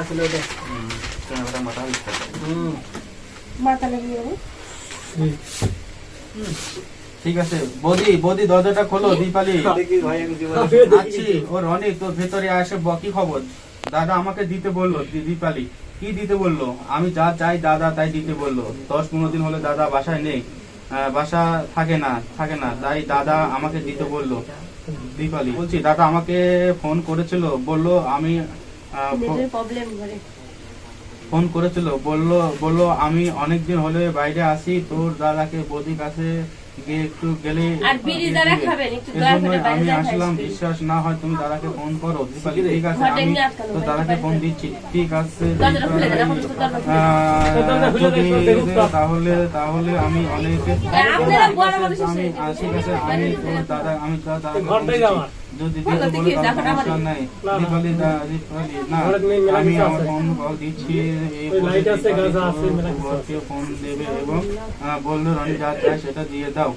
আসলে ওটা হুম, মাথা হুম মাথা লাগিয়ে দেবো ঠিক আছে বৌদি বৌদি দরজাটা খোলো দীপালি। দেখি ভাই আমি জীবনে আছি ও রনি তোর ভেতরে আসে ব- কি খবর? দাদা আমাকে দিতে বলল দীপালি। কি দিতে বলল? আমি যা চাই দাদা তাই দিতে বলল। দশ পনেরো দিন হলে দাদা বাসায় নেই। বাসা থাকে না থাকে না তাই দাদা আমাকে দিতে বলল। দীপালি বলছি দাদা আমাকে ফোন করেছিল বলল আমি ফোন করেছিল বলল বলল আমি অনেকদিন হলে বাইরে আসি তোর দাদাকে বৌদির কাছে গিয়ে একটু গেলে আর বিড়ি যারা খাবেন, একটু দয়া করে বাইরে আমি আসলাম বিশ্বাস না হয় তুমি দাদাকে ফোন করো। দীপালি ঠিক আছে আমি তো দাদাকে ফোন দিচ্ছি ঠিক আছে দেন, দেন। দেন, তাহলে তাহলে আমি অনেক ঠিক আছে আমি তোর দাদা আমি তোর যদি আমি আমার। কল দিচ্ছি ফোন দেবে এবং বলল রনি যা চাই সেটা দিয়ে দাও।